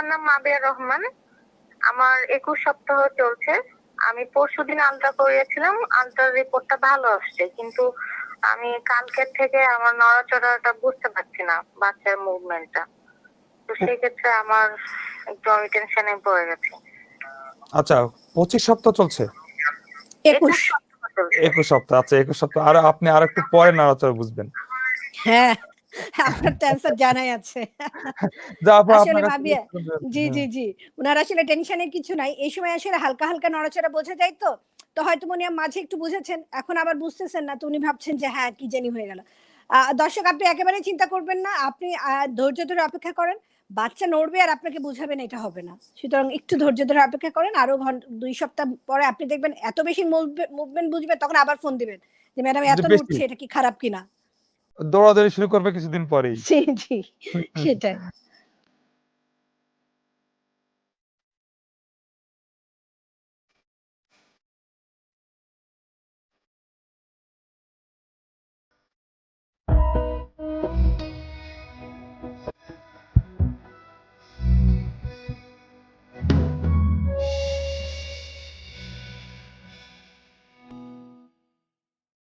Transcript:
আমার নাম মাবিয়া রহমান। আমার একুশ সপ্তাহ চলছে। আমি পরশুদিন আলট্রা করিয়েছিলাম আলট্রার রিপোর্টটা ভালো আসছে কিন্তু আমি কালকের থেকে আমার নড়াচড়াটা বুঝতে পারছি না বাচ্চার মুভমেন্টটা তো সেই ক্ষেত্রে আমার একটু আমি টেনশনে পড়ে গেছি। আচ্ছা পঁচিশ সপ্তাহ চলছে? একুশ। সপ্তাহ চলছে। একুশ সপ্তাহ আচ্ছা একুশ সপ্তাহ। আর আপনি আর একটু পরে নাড়াচাড়া বুঝবেন। হ্যাঁ। আপনার তো অ্যান্সার জানাই আছে। আসলে ভাবিয়া, জি জি জি। ওনার আসলে টেনশনের কিছু নাই। এই সময় আসলে হালকা হালকা নড়াচড়া বোঝা যায় তো। তো হয়তো মাঝে একটু বুঝেছেন। এখন আবার বুঝতেছেন না তো উনি ভাবছেন যে হ্যাঁ কি জানি হয়ে গেল। দর্শক আপনি একেবারে চিন্তা করবেন না। আপনি ধৈর্য ধরে অপেক্ষা করেন। বাচ্চা নড়বে আর আপনাকে বুঝাবেন এটা হবে না। সুতরাং একটু ধৈর্য ধরে অপেক্ষা করেন। আরও ঘণ্টা দুই সপ্তাহ পরে আপনি দেখবেন এত বেশি মুভমেন্ট বুঝবে তখন আবার ফোন দিবেন। যে ম্যাডাম এত। নড়ছে এটা কি খারাপ কিনা? দৌড়াদৌড়ি শুরু করবে কিছুদিন পরেই। জি জি সেটাই।